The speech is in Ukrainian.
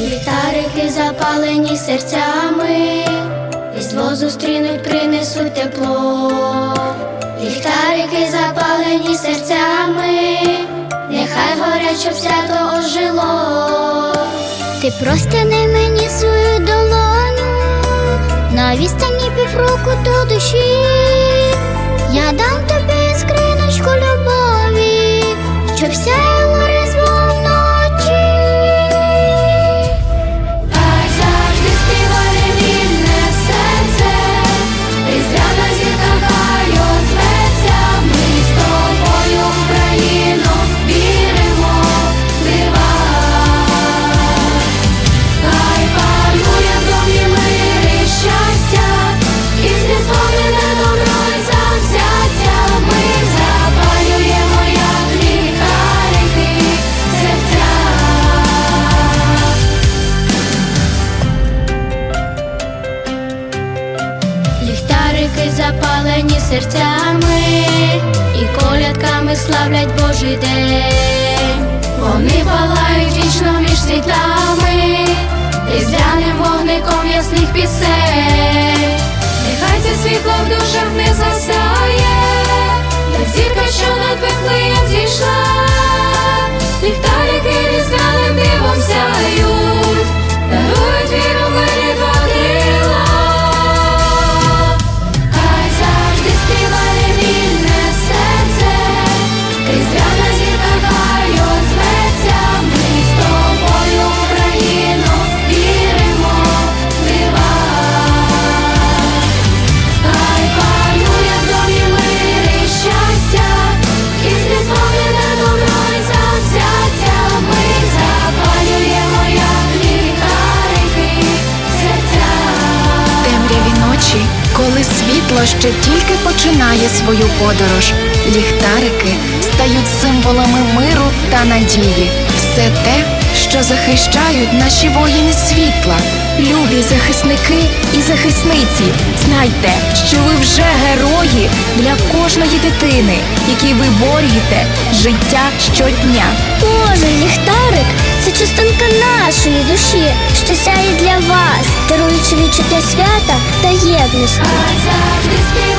Ліхтарики запалені серцями, Різдво зустрінуть, принесуть тепло. Ліхтарики запалені серцями, нехай горять, щоб свято ожило. Ти простяни мені свою долоню, на відстані півроку до душі. Я дам Ліхтарики запалені серцями і колядками славлять Божий день. Вони палають вічно між світлами, різдвяним вогником ясних пісень. Нехай це світло в душах не засяє, коли світло ще тільки починає свою подорож, ліхтарики стають символами миру та надії. Все те, що захищають наші воїни світла. Любі захисники і захисниці, знайте, що ви вже герої для кожної дитини, які виборюєте життя щодня. Кожен ліхтарик це частинка нашої душі, що сяє для вас, даруючи відчуття свята та